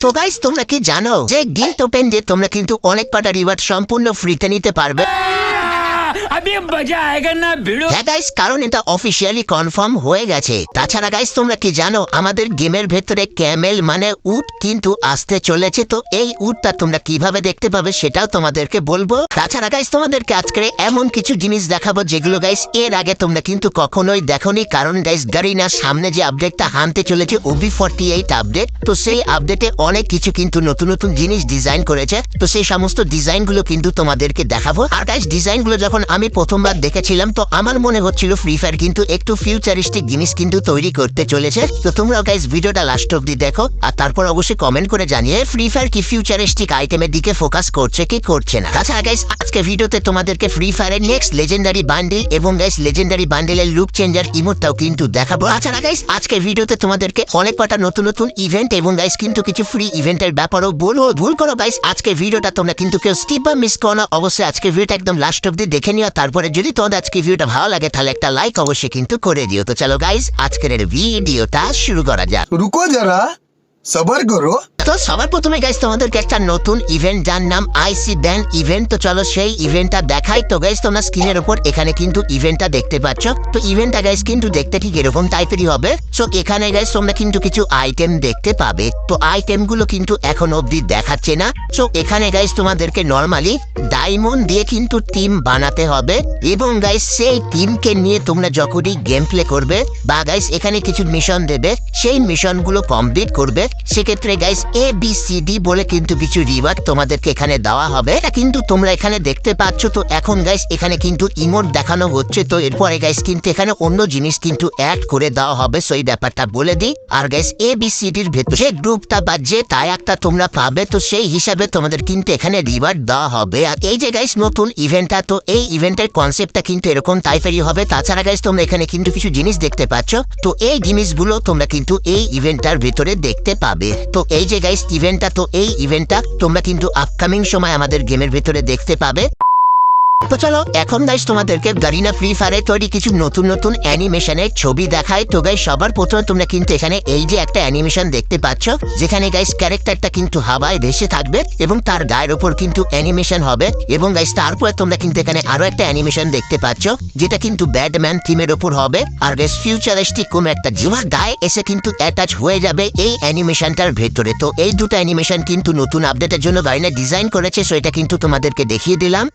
তো গাইস তোমরা কি জানো যে গিল্ট ওপেন দিয়ে তোমরা কিন্তু অনেক কটা রিওয়ার্ড সম্পূর্ণ ফ্রিতে নিতে পারবে? अभी मजा आएगा ना भिड़ो হ্যাঁ গাইস কারণ এটা অফিসিয়ালি কনফার্ম হয়ে গেছে তাছাড়া গাইস তোমরা কি জানো আমাদের গেমের ভেতরে ক্যামেল মানে উট কিন্তু আসতে চলেছে তো এই উটটা তোমরা কিভাবে দেখতে পাবে সেটাও তোমাদেরকে বলবো তাছাড়া গাইস তোমাদেরকে আজকে এমন কিছু জিনিস দেখাবো যেগুলো গাইস এর আগে তোমরা কিন্তু কখনোই দেখোনি কারণ গাইস গারিনার সামনে যে আপডেটটা আনতে চলেছে ওবি ফর্টি এইট আপডেট তো সেই আপডেটে অনেক কিছু কিন্তু নতুন নতুন জিনিস ডিজাইন করেছে তো সেই সমস্ত ডিজাইন গুলো কিন্তু তোমাদেরকে দেখাবো আর গাইস ডিজাইন গুলো যখন আমি প্রথমবার দেখেছিলাম, তো আমার মনে হচ্ছিল ফ্রি ফায়ার কিন্তু একটু ফিউচারিস্টিক জিনিস কিন্তু তৈরি করতে চলেছে। তো তোমরা গাইস ভিডিওটা লাস্ট অব্দি দেখো, আর তারপর অবশ্যই কমেন্ট করে জানিয়ে ফ্রি ফায়ার কি ফিউচারিস্টিক আইটেমের দিকে ফোকাস করছে কি করছে না। তাছাড়া গাইস আজকে ভিডিওতে তোমাদেরকে ফ্রি ফায়ারের নেক্সট লেজেন্ডারি বান্ডিল এবং গাইস লেজেন্ডারি বান্ডিলের লুক চেঞ্জার ইমোটটাও কিন্তু দেখাবো। তাছাড়া গাইস আজকে ভিডিওতে তোমাদেরকে অনেক কটা নতুন নতুন ইভেন্ট এবং গাইস কিন্তু কিছু ফ্রি ইভেন্টের ব্যাপারও বলব ভুল করো গাইস আজকে ভিডিওটা তোমরা কিন্তু কেউ স্টিপ বা মিস করো না। অবশ্যই আজকে ভিডিওটা একদম লাস্ট অব্দি দেখে নিও। তারপরে যদি তোদের আজকে ভিডিওটা ভালো লাগে, তাহলে একটা লাইক অবশ্যই কিন্তু করে দিও। তো চলো গাইজ আজকের ভিডিওটা শুরু করা যাক। রুকো যারা সবার করো। তো সবার প্রথমে গাইস তোমাদেরকে একটা নতুন ইভেন্ট যার নাম আইসি ব্যান ইভেন্ট তো চলো সেই ইভেন্টটা দেখাই। তো গাইস তোমরা স্ক্রিনের উপর এখানে কিন্তু ইভেন্টটা দেখতে পাচ্ছ। তো ইভেন্টটা গাইস কিন্তু দেখতে ঠিক এরকম টাইপেরই হবে। সো এখানে গাইস তোমরা কিন্তু কিছু আইটেম দেখতে পাবে। তো আইটেমগুলো কিন্তু এখন অবধি দেখাচ্ছে না। সো এখানে গাইস তোমাদেরকে নর্মালি ডায়মন্ড দিয়ে কিন্তু টিম বানাতে হবে। এবং গাইস সেই টিমকে নিয়ে তোমরা যখনই গেম প্লে করবে বা গাইস এখানে কিছু মিশন দেবে, সেই মিশনগুলো কমপ্লিট করবে। সেক্ষেত্রে guys A B C D বলে কিন্তু কিছু রিওয়ার্ড তোমাদেরকে এখানে দেওয়া হবে। এটা কিন্তু তোমরা এখানে দেখতে পাচ্ছ। তো এখন গাইস এখানে কিন্তু ইমোট দেখানো হচ্ছে। তো এরপরে গাইস কিন্তু এখানে অন্য জিনিস কিন্তু অ্যাড করে দেওয়া হবে। সো এই ব্যাপারটা বলে দিই। আর গাইস এ বি সি ডির ভেতর যে গ্রুপটা বা যে তাই তোমরা পাবে, তো সেই হিসাবে তোমাদের কিন্তু এখানে রিওয়ার্ড দেওয়া হবে। আর এই যে গাইস নতুন ইভেন্টটা তো এই ইভেন্টের কনসেপ্টটা কিন্তু এরকম টাইপেরই হবে। তাছাড়া গাইস তোমরা এখানে কিন্তু কিছু জিনিস দেখতে পাচ্ছ। তো এই জিনিসগুলো তোমরা কিন্তু এই ইভেন্টটার ভেতরে দেখতে পাবে। তো এই যে গাইস ইভেন্টটা তো এই ইভেন্টটা তোমরা কিন্তু আপকামিং সময় আমাদের গেমের ভেতরে দেখতে পাবে। তো চলো, এখন গাইস তোমাদেরকে গারিনা ফ্রি ফায়ারে তৈরি কিছু নতুন নতুন অ্যানিমেশনের ছবি দেখায়। তো গাইস সবার প্রথমে তোমরা কিন্তু এখানে এই যে একটা অ্যানিমেশন দেখতে পাচ্ছ, যেখানে গাইস ক্যারেক্টারটা কিন্তু হাওয়ায় ভেসে থাকবে এবং তার গায়ের ওপর কিন্তু অ্যানিমেশন হবে এবং গাইস তারপরে তোমরা কিন্তু এখানে আরও একটা অ্যানিমেশন দেখতে পাচ্ছ, যেটা কিন্তু ব্যাডম্যান থিমের ওপর হবে। আর গাইস ফিউচারিস্টিক কোন একটা জুমার গায়ে এসে কিন্তু অ্যাটাচ হয়ে যাবে এই অ্যানিমেশনটার ভেতরে। তো এই দুটো অ্যানিমেশন কিন্তু নতুন আপডেটের জন্য গাইনা ডিজাইন করেছে সো এটা কিন্তু তোমাদেরকে দেখিয়ে দিলাম।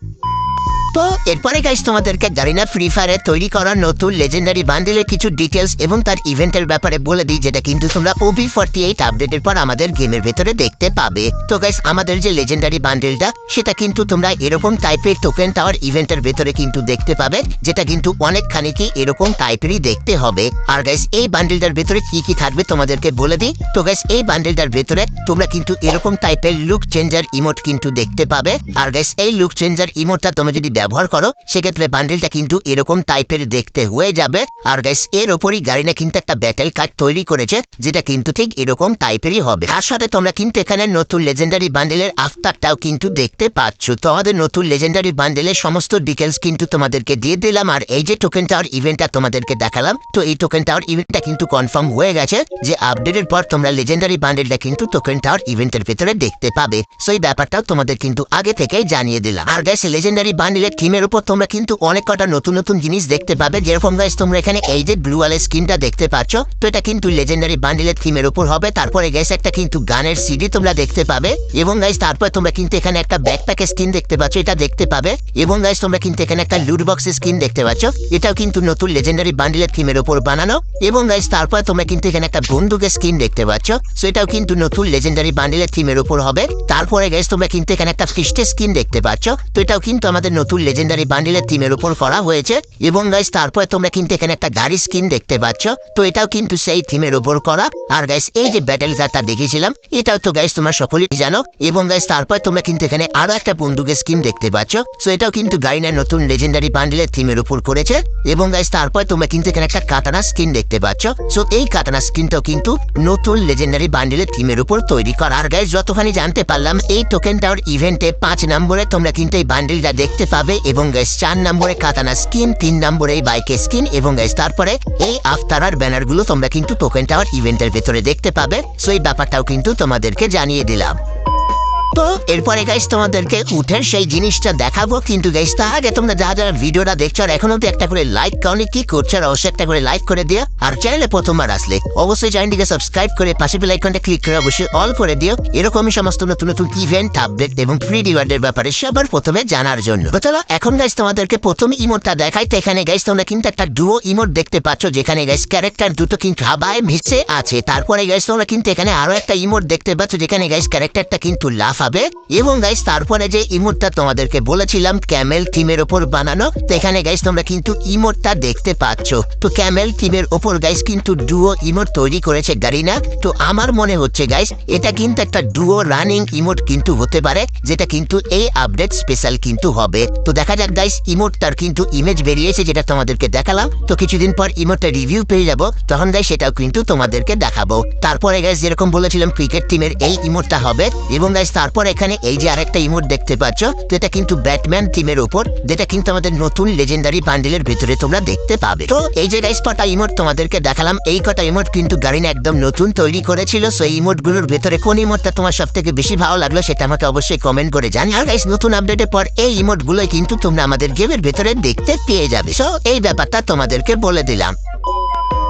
তো এরপরে গাইস তোমাদেরকে জারিনা ফ্রি ফায়ারে তৈরি করা নতুন লেজেন্ডারি বান্ডেলের কিছু ডিটেলস এবং তার ইভেন্টের ব্যাপারে বলে দিই, যেটা কিন্তু তোমরা ওবি ফর্টি এইট আপডেটের পর আমাদের গেমের ভেতরে দেখতে পাবে। তো গাইস আমাদের যে লেজেন্ডারি বান্ডেলটা সেটা কিন্তু তোমরা এরকম টাইপের টোকেন টাওয়ার ইভেন্টের ভেতরে কিন্তু দেখতে পাবে, যেটা কিন্তু অনেকখানি কি এরকম টাইপেরই দেখতে হবে। আর গাইস এই বান্ডেলটার ভেতরে কি কি থাকবে তোমাদেরকে বলে দিই। তো গাইস এই বান্ডেলটার ভেতরে তোমরা কিন্তু এরকম টাইপের লুক চেঞ্জার ইমোট কিন্তু দেখতে পাবে। আর গাইস এই লুক চেঞ্জার ইমোটটা তোমরা যদি ব্যবহার করো, সেক্ষেত্রে বান্ডেলটা কিন্তু এরকম টাইপের দেখতে হয়ে যাবে। আর গাইস এর ওপরই গাড়িনা কিন্তু একটা ব্যাটেল কার্ড তৈরি করেছে, যেটা কিন্তু ঠিক এরকম টাইপেরই হবে। তার সাথে তোমরা কিন্তু এখানে নতুন লেজেন্ডারি বান্ডেলের আফতারটাও কিন্তু দেখতে পাচ্ছ। তো আমাদের নতুন লেজেন্ডারি বান্ডেলের সমস্ত ডিটেলস কিন্তু তোমাদেরকে দিয়ে দিলাম, আর এই যে টোকেন টাওয়ার ইভেন্টটা তোমাদেরকে দেখালাম, তো এই টোকেন টাওয়ার ইভেন্টটা কিন্তু কনফার্ম হয়ে গেছে যে আপডেটের পর তোমরা লেজেন্ডারি বান্ডেলটা কিন্তু টোকেন টাওয়ার ইভেন্টের ভেতরে দেখতে পাবে। সো এই ব্যাপারটাও তোমাদের কিন্তু আগে থেকেই জানিয়ে দিলাম। আর গাইস লেজেন্ডারি বান্ডেলের থিমের উপর তোমরা কিন্তু অনেক কটা নতুন নতুন জিনিস দেখতে পাবে। যেরকম গাইস তোমরা এখানে এই যে ব্লু আলের স্কিনটা দেখতে পাচ্ছ, তো এটা কিন্তু লেজেন্ডারি বান্ডেলের থিমের উপর হবে। তারপরে গাইস একটা কিন্তু গানের সিডি তোমরা দেখতে পাবে। এবং গাইস তারপর তোমরা কিন্তু এখানে একটা ব্যাকপ্যাকের স্কিন দেখতে পাচ্ছ, এটা দেখতে পাবে। এবং গাইস তোমরা কিন্তু এখানে একটা লুট বক্সের স্কিন দেখতে পাচ্ছ, এটাও কিন্তু নতুন লেজেন্ডারি বান্ডেলের থিমের উপর বানানো। এবং গাইস তারপর তোমরা কিন্তু এখানে একটা বন্দুকের স্কিন দেখতে পাচ্ছ সো এটাও কিন্তু নতুন লেজেন্ডারি বান্ডেলের থিমের উপর হবে। তারপরে গাইস তোমরা কিন্তু এখানে একটা ফিস্টের স্কিন দেখতে পাচ্ছ, তো এটাও কিন্তু আমাদের নতুন লেজেন্ডারি বান্ডেলের থিমের উপর করা হয়েছে। এবং গাইস তারপরে তোমরা কিন্তু এখানে একটা গাড়ি স্কিন দেখতে পাচ্ছ। তো এটাও কিন্তু সেই থিমের উপর করা। আর গাইস এই যে ব্যাটেল কার্ডটা দেখেছিলাম, এটাও তো গাইস তোমরা সকলেই জানো। এবং গাইস তারপর তোমরা কিন্তু এখানে আরও একটা বন্দুকের স্কিন দেখতে পাচ্ছ। সো এটাও কিন্তু গাইনার নতুন লেজেন্ডারি বান্ডেলের থিমের উপর করেছে। এবং গাইস তারপর তোমরা কিন্তু এখানে একটা কাটানা স্কিন দেখতে পাচ্ছ। সো এই কাটানা স্কিনটাও কিন্তু নতুন লেজেন্ডারি বান্ডেলের থিমের উপর তৈরি করা। আর গাইস যতখানি জানতে পারলাম, এই টোকেন টাওয়ার ইভেন্টে পাঁচ নম্বরে তোমরা কিন্তু এই বান্ডেলটা দেখতে পাবে। পাবে এবং গাইস চার নম্বরে কাতানা স্কিন তিন নম্বরে এই বাইকের স্কিন এবং গাইস তারপরে এই আফতারার ব্যানারগুলো তোমরা কিন্তু টোকেন টাওয়ার ইভেন্টের ভেতরে দেখতে পাবে। সো এই ব্যাপারটাও কিন্তু তোমাদেরকে জানিয়ে দিলাম। তো এরপরে গাইস তোমাদেরকে উঠের সেই জিনিসটা দেখাবো। কিন্তু গাইস তার আগে তোমরা যারা যারা ভিডিওটা দেখছ আর এখন অব্দি একটা করে লাইক কাউনি কি করছ আর অবশ্যই একটা করে লাইক করে দিও। আর চ্যানেলে প্রথমবার আসলে অবশ্যই চ্যানেলটিকে সাবস্ক্রাইব করে পাশে বেল আইকনটা ক্লিক করে অবশ্যই অল করে দিও। এরকমই সমস্ত নতুন নতুন ইভেন্ট আপডেট এবং ফ্রি রিওয়ার্ডের ব্যাপারে সবার প্রথমে জানার জন্য। তো চলো, এখন গাইস তোমাদেরকে প্রথম ইমোটটা দেখাই। তো এখানে গাইস তোমরা কিন্তু একটা ডুও ইমোট দেখতে পাচ্ছ, যেখানে গাইস ক্যারেক্টার দুটো কিন্তু হাবায় মিশে আছে। তারপরে গাইস তোমরা কিন্তু এখানে আরও একটা ইমোট দেখতে পাচ্ছ, যেখানে গাইস ক্যারেক্টারটা কিন্তু লাফাবে এবং গাইস তারপরে যে ইমোটটা তোমাদেরকে বলেছিলাম ক্যামেল টিমের ওপর বানানো এখানে গাইস তোমরা কিন্তু ইমোটটা দেখতে পাচ্ছ। তো ক্যামেল টিমের ওপর গাইস কিন্তু ডুও ইমোট তৈরি করেছে গারিনা। তো আমার মনে হচ্ছে গাইস এটা কিন্তু একটা ডুও রানিং ইমোট কিন্তু হতে পারে, যেটা কিন্তু এই আপডেট স্পেশাল কিন্তু হবে। তো দেখা যাক গাইস ইমোটটার কিন্তু ইমেজ বেরিয়েছে, যেটা তোমাদেরকে দেখালাম। তো কিছুদিন পর ইমোটটা রিভিউ পেয়ে যাব, তখন গাইস সেটাও কিন্তু তোমাদেরকে দেখাবো। তারপরে গাইস যেরকম বলেছিলাম ক্রিকেট টিমের এই ইমোটটা হবে। এবং গাইস তারপর এখানে এই যে আরেকটা ইমোট দেখতে পাচ্ছ, তো এটা কিন্তু ব্যাটম্যান টিমের উপর, যেটা কিন্তু আমাদের নতুন লেজেন্ডারি বান্ডেলের ভিতরে তোমরা দেখতে পাবে। তো এই যে গাইস কটা ইমোট তোমাদেরকে দেখালাম, এই কটা ইমোট কিন্তু গাড়িনা একদম নতুন তৈরি করেছিল সো এই ইমোটগুলোর ভেতরে কোন ইমোটটা তোমার সব থেকে বেশি ভালো লাগল সেটা আমাকে অবশ্যই কমেন্ট করে জানি আর গাইস নতুন আপডেটের পর এই ইমোটগুলো কিন্তু তোমরা আমাদের গেমের ভেতরে দেখতে পেয়ে যাবে। সো এই ব্যাপারটা তোমাদেরকে বলে দিলাম।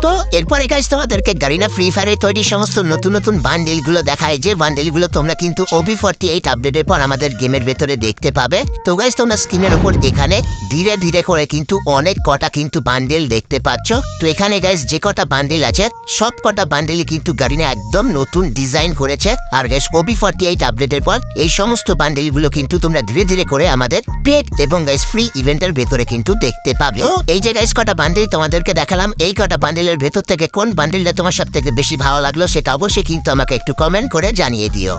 তো এরপরে গাইস তোমাদেরকে গারিনা ফ্রি ফায়ারে তৈরি সমস্ত নতুন নতুন বান্ডেলগুলো দেখায়, যে বান্ডেলগুলো তোমরা কিন্তু ওবি ফর্টি এইট আপডেটের পর আমাদের গেমের ভেতরে দেখতে পাবে। তো গাইস তোমরা স্ক্রিনের উপর এখানে ধীরে ধীরে করে কিন্তু অনেক কটা কিন্তু বান্ডেল দেখতে পাচ্ছ। তো এখানে গাইস যে কটা বান্ডেল আছে, সব কটা বান্ডেলই কিন্তু গারিনা একদম নতুন ডিজাইন করেছে। আর গাইস ওবি ফর্টি এইট আপডেটের পর এই সমস্ত বান্ডেলগুলো কিন্তু তোমরা ধীরে ধীরে করে আমাদের পেট এবং গাইস ফ্রি ইভেন্টের ভেতরে কিন্তু দেখতে পাবে। এই যে গাইস কটা বান্ডেল তোমাদেরকে দেখালাম, এই কটা বান্ডেলের ভেতর থেকে কোন বান্ডিলটা তোমার সব থেকে বেশি ভালো লাগল সেটা অবশ্যই কিন্তু আমাকে একটু কমেন্ট করে জানিয়ে দিও।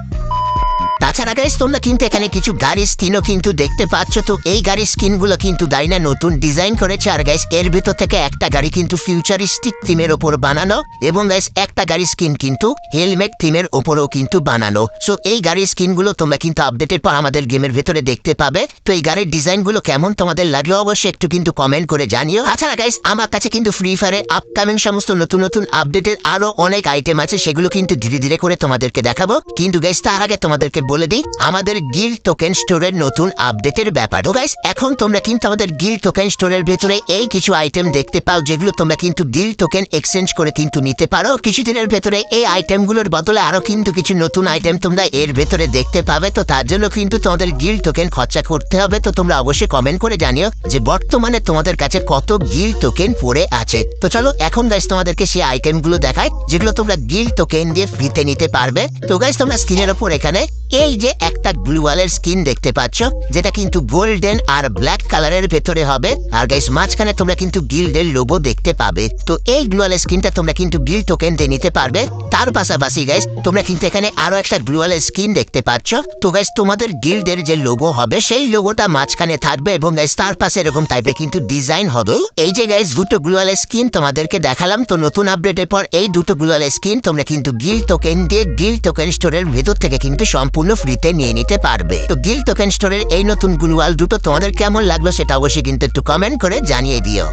তাছাড়া গাইস তোমরা কিন্তু এখানে কিছু গাড়ির স্কিনও কিন্তু দেখতে পাচ্ছ। তো এই গাড়ির স্কিনগুলো কিন্তু দাইনা নতুন ডিজাইন করেছে। আর গাইস এর ভিতর থেকে একটা গাড়ি কিন্তু ফিউচারিস্টিক থিমের ওপর বানানো এবং গাইস একটা গাড়ির স্কিন কিন্তু হেলমেট থিমের ওপরও কিন্তু বানানো। সো এই গাড়ির স্কিনগুলো তোমরা কিন্তু আপডেটের পর আমাদের গেমের ভেতরে দেখতে পাবে। তো এই গাড়ির ডিজাইনগুলো কেমন তোমাদের লাগল অবশ্যই একটু কিন্তু কমেন্ট করে জানিও। তাছাড়া গাইস আমার কাছে কিন্তু ফ্রি ফায়ারে আপকামিং সমস্ত নতুন নতুন আপডেটের আরও অনেক আইটেম আছে। সেগুলো কিন্তু ধীরে ধীরে করে তোমাদেরকে দেখাবো। কিন্তু গাইস তার আগে তোমাদেরকে বলে দিই, আমাদের গিল টোকেন স্টোরের নতুন আপডেটের ব্যাপার। তো গাইস এখন তোমরা কিন্তু আমাদের গিল টোকেন স্টোরের ভেতরে এই কিছু আইটেম দেখতে পাও, যেগুলো তোমরা কিন্তু গিল টোকেন এক্সচেঞ্জ করে কিন্তু নিতে পারো। কিছুদিনের ভেতরে এই আইটেমগুলোর বদলে আরও কিন্তু কিছু নতুন আইটেম তোমরা এর ভেতরে দেখতে পাবে। তো তার জন্য কিন্তু তোমাদের গিল টোকেন খরচা করতে হবে। তো তোমরা অবশ্যই কমেন্ট করে জানিও যে বর্তমানে তোমাদের কাছে কত গিল টোকেন পড়ে আছে। তো চলো, এখন গাইস তোমাদেরকে সেই আইটেমগুলো দেখায় যেগুলো তোমরা গিল টোকেন দিয়ে ফ্রিতে নিতে পারবে। তো গাইস তোমরা স্ক্রিনের ওপর এখানে এই যে একটা গ্লুয়ালের স্কিন দেখতে পাচ্ছ, যেটা কিন্তু গোল্ডেন আর ব্ল্যাক কালারের ভেতরে হবে। আর গাইস মাঝখানে তোমরা কিন্তু গিল্ডের লোগো দেখতে পাবে। তো এই গ্লুয়ালের স্কিনটা তোমরা কিন্তু গিল টোকেন দিয়ে নিতে পারবে। তার পাশাপাশি গাইস তোমরা কিন্তু এখানে আরও একটা গ্লুয়ালের স্কিন দেখতে পাচ্ছ। তো গাইস তোমাদের গিল্ডের যে লোগো হবে, সেই লোগোটা মাঝখানে থাকবে এবং গাইস তার পাশে এরকম টাইপের কিন্তু ডিজাইন হবে। এই যে গাইস দুটো গ্লুয়ালের স্কিন তোমাদেরকে দেখালাম। তো নতুন আপডেটের পর এই দুটো গ্লুয়ালের স্কিন তোমরা কিন্তু গিল টোকেন দিয়ে গিল টোকেন স্টোরের ভেতর থেকে কিন্তু সম্পূর্ণ ফ্রিতে নিয়ে নিতে পারবে। তো গিল টোকেন স্টোরের এই নতুন গুলওয়াল দুটো তোমাদের কেমন লাগল সেটা অবশ্যই কিন্তু একটু কমেন্ট করে জানিয়ে দিও।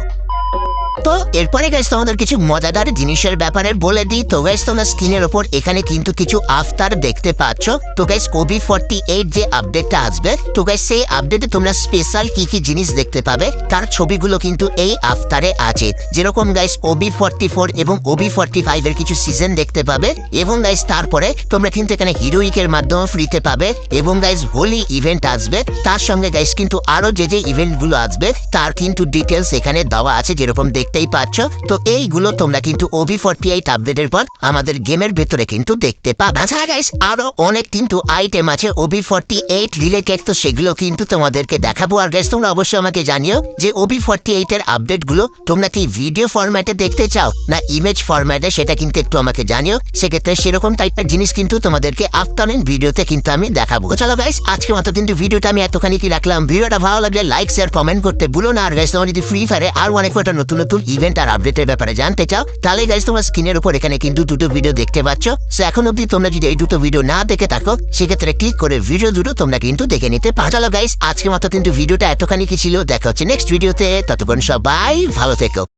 তো এরপরে গাইস তোমাদের কিছু মজাদার জিনিসের ব্যাপারে বলে দিই। তো গাইস তোমরা স্ক্রিনের ওপর এখানে কিন্তু কিছু আফতার দেখতে পাচ্ছ। তো গাইস কোবি ফর্টি এইট যে আপডেটটা আসবে, তো গাইস সেই আপডেটে তোমরা স্পেশাল কি কি জিনিস দেখতে পাবে, তার ছবিগুলো কিন্তু এই আফতারে আছে। যেরকম গাইস ওবি ফর্টি ফোর এবং ওবি ফর্টি ফাইভ এর কিছু সিজন দেখতে পাবে, এবং গাইস তারপরে তোমরা কিন্তু এখানে হিরোইকের মাধ্যমে ফ্রিতে পাবে, এবং গাইস হোলি ইভেন্ট আসবে। তার সঙ্গে গাইস কিন্তু আরও যে যে ইভেন্টগুলো আসবে, তার কিন্তু ডিটেলস এখানে দেওয়া আছে, যেরকম দেখতেই পাচ্ছ? তো এইগুলো তোমরা কিন্তু ওভি ফর্টি এইট আপডেটের পর আমাদের গেমের ভেতরে কিন্তু দেখতে পাবে। আচ্ছা গাইস আরও অনেক কিন্তু আইটেম আছে ওভি ফর্টি এইট রিলেটেড তো সেগুলো কিন্তু তোমাদেরকে দেখাবো। আর গাইস তোমরা অবশ্যই আমাকে জানিও যে ওভি ফর্টি এইট এর আপডেটগুলো তোমরা কি ভিডিও ফরম্যাটে দেখতে চাও? না ইমেজ ফরম্যাটে সেটা কিন্তু একটু আমাকে জানিও। সেক্ষেত্রে সেরকম টাইপের জিনিস কিন্তু তোমাদেরকে আফটারনুন ভিডিওতে কিন্তু আমি দেখাবো। চলো গাইস আজকে মতো কিন্তু ভিডিওটা আমি এতখানি কি রাখলাম। ভিডিওটা ভালো লাগলে লাইক শেয়ার কমেন্ট করতে ভুলো না। আর গাইস তোমার যদি ফ্রি ফায়ারে আর অনেক কটা নতুন নতুন ইভেন্ট আর আপডেটের ব্যাপারে জানতে চাও, তাহলে গাইজ তোমার স্ক্রিনের উপর এখানে কিন্তু দুটো ভিডিও দেখতে পাচ্ছ। সো এখন অব্দি তোমরা যদি এই দুটো ভিডিও না দেখে থাকো, সেক্ষেত্রে ক্লিক করে ভিডিও দুটো তোমরা কিন্তু দেখে নিতে পারো। গাইজ আজকে মতো কিন্তু ভিডিওটা এতখানি কি ছিল? দেখা হচ্ছে নেক্সট ভিডিওতে ততক্ষণ সবাই ভালো থেকো।